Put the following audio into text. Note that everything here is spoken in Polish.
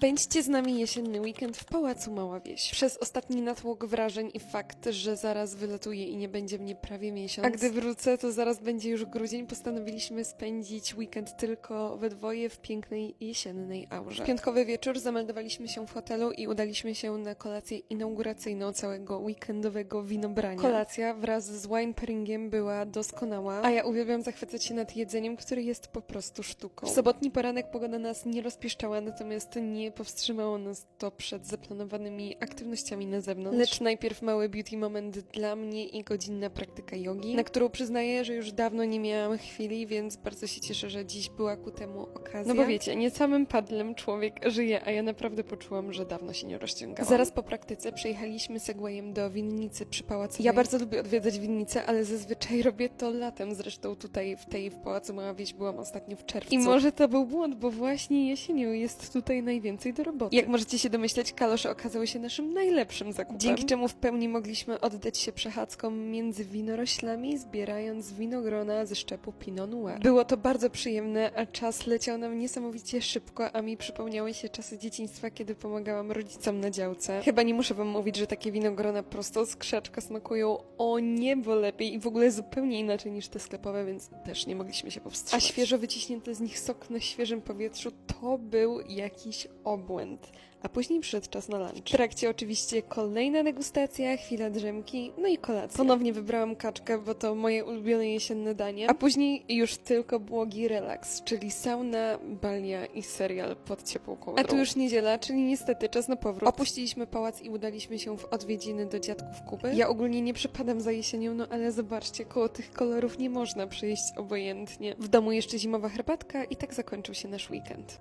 Pędźcie z nami jesienny weekend w Pałacu Mała Wieś. Przez ostatni natłok wrażeń i fakt, że zaraz wylatuję i nie będzie mnie prawie miesiąc, a gdy wrócę, to zaraz będzie już grudzień, postanowiliśmy spędzić weekend tylko we dwoje w pięknej jesiennej aurze. W piątkowy wieczór zameldowaliśmy się w hotelu i udaliśmy się na kolację inauguracyjną całego weekendowego winobrania. Kolacja wraz z wine pairingiem była doskonała, a ja uwielbiam zachwycać się nad jedzeniem, które jest po prostu sztuką. W sobotni poranek pogoda nas nie rozpieszczała, natomiast nie powstrzymało nas to przed zaplanowanymi aktywnościami na zewnątrz. Lecz najpierw mały beauty moment dla mnie i godzinna praktyka jogi, na którą przyznaję, że już dawno nie miałam chwili, więc bardzo się cieszę, że dziś była ku temu okazja. No bo wiecie, nie samym paddlem człowiek żyje, a ja naprawdę poczułam, że dawno się nie rozciągałam. Zaraz po praktyce przejechaliśmy segwayem do winnicy przy Pałacowej. Ja bardzo lubię odwiedzać winnicę, ale zazwyczaj robię to latem. Zresztą tutaj w tej w Pałacu Mała Wieś byłam ostatnio w czerwcu. I może to był błąd, bo właśnie jesienią jest tutaj najwięcej do roboty. Jak możecie się domyśleć, kalosze okazały się naszym najlepszym zakupem. Dzięki czemu w pełni mogliśmy oddać się przechadzkom między winoroślami, zbierając winogrona ze szczepu Pinot Noir. Było to bardzo przyjemne, a czas leciał nam niesamowicie szybko, a mi przypomniały się czasy dzieciństwa, kiedy pomagałam rodzicom na działce. Chyba nie muszę wam mówić, że takie winogrona prosto z krzaczka smakują o niebo lepiej i w ogóle zupełnie inaczej niż te sklepowe, więc też nie mogliśmy się powstrzymać. A świeżo wyciśnięty z nich sok na świeżym powietrzu to był jakiś obłęd. A później przyszedł czas na lunch. W trakcie oczywiście kolejna degustacja, chwila drzemki, no i kolacja. Ponownie wybrałam kaczkę, bo to moje ulubione jesienne danie. A później już tylko błogi relaks, czyli sauna, balia i serial pod ciepłą kołdrą. A tu już niedziela, czyli niestety czas na powrót. Opuściliśmy pałac i udaliśmy się w odwiedziny do dziadków Kuby. Ja ogólnie nie przepadam za jesienią, no ale zobaczcie, koło tych kolorów nie można przejść obojętnie. W domu jeszcze zimowa herbatka i tak zakończył się nasz weekend.